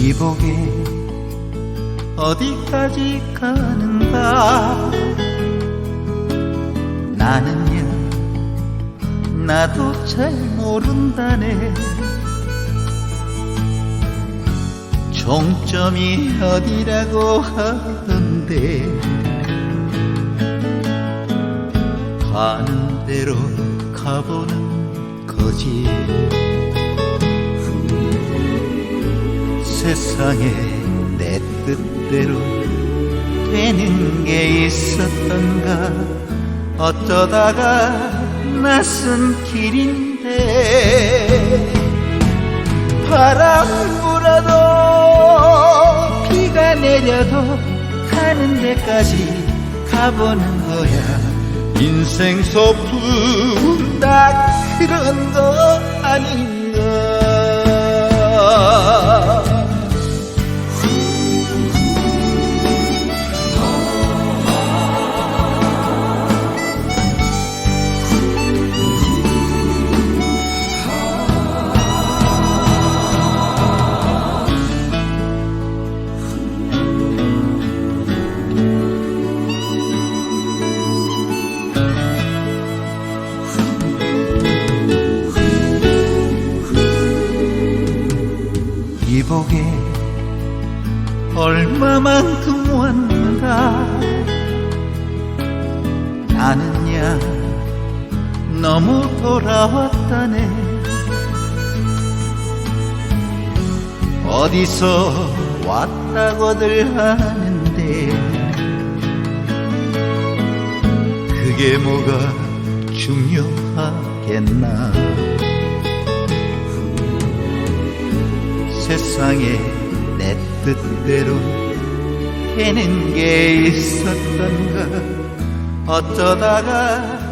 이 복에 어디까지 가는가? 나는요 나도 잘 모른다네. 종점이 어디라고 하던데? 가는 대로 가보는 거지. 세상에 내 뜻대로 되는 게 있었던가? 어쩌다가 낯선 길인데 바람 불어도 비가 내려도 가는 데까지 가보는 거야. 인생 소풍 딱 그런 거 아닌가 얼마만큼 왔는가 나는야 너무 돌아왔다네. 어디서 왔다고들 하는데. 그게 뭐가 중요하겠나. 세상에 내 뜻대로 되는 게 있었던가 어쩌다가